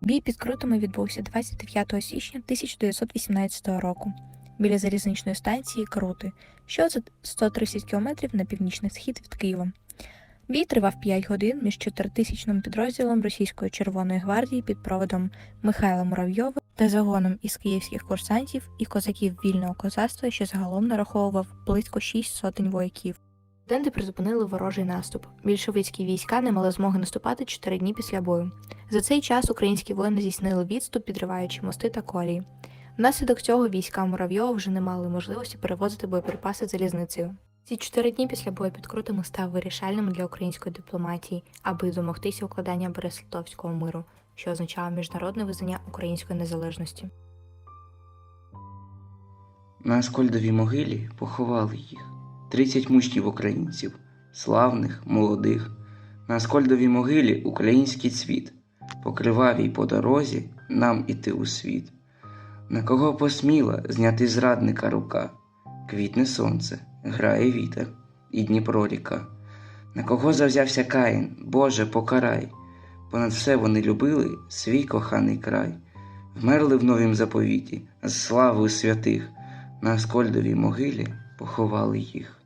Бій під крутами відбувся 29 січня 1918 року біля залізничної станції Крути, що за 130 кілометрів на північний схід від Києва. Бій тривав 5 годин між 4000 підрозділом Російської Червоної гвардії під проводом Михайла Муравйова та загоном із київських курсантів і козаків вільного козацтва, що загалом нараховував близько 6 сотень вояків. Студенти призупинили ворожий наступ. Більшовицькі війська не мали змоги наступати 4 дні після бою. За цей час українські воїни здійснили відступ, підриваючи мости та колії. Внаслідок цього війська Муравйова вже не мали можливості перевозити боєприпаси залізницею. Ці чотири дні після бою під Крутами став вирішальним для української дипломатії, аби домогтися укладання Береславського миру, що означало міжнародне визнання української незалежності. На Аскольдовій могилі поховали їх. Тридцять мучнів українців, славних, молодих. На Аскольдовій могилі український цвіт, по кривавій по дорозі нам іти у світ. На кого посміла зняти зрадника рука, квітне сонце, грає вітер, і Дніпро ріка. На кого завзявся Каїн, Боже, покарай. Понад все вони любили свій коханий край, вмерли в новім заповіті, з славою святих, на Аскольдовій могилі поховали їх.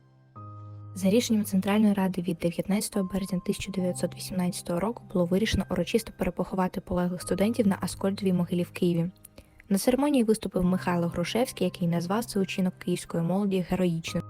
За рішенням Центральної ради від 19 березня 1918 року було вирішено урочисто перепоховати полеглих студентів на Аскольдовій могилі в Києві. На церемонії виступив Михайло Грушевський, який назвав цей учинок київської молоді героїчним.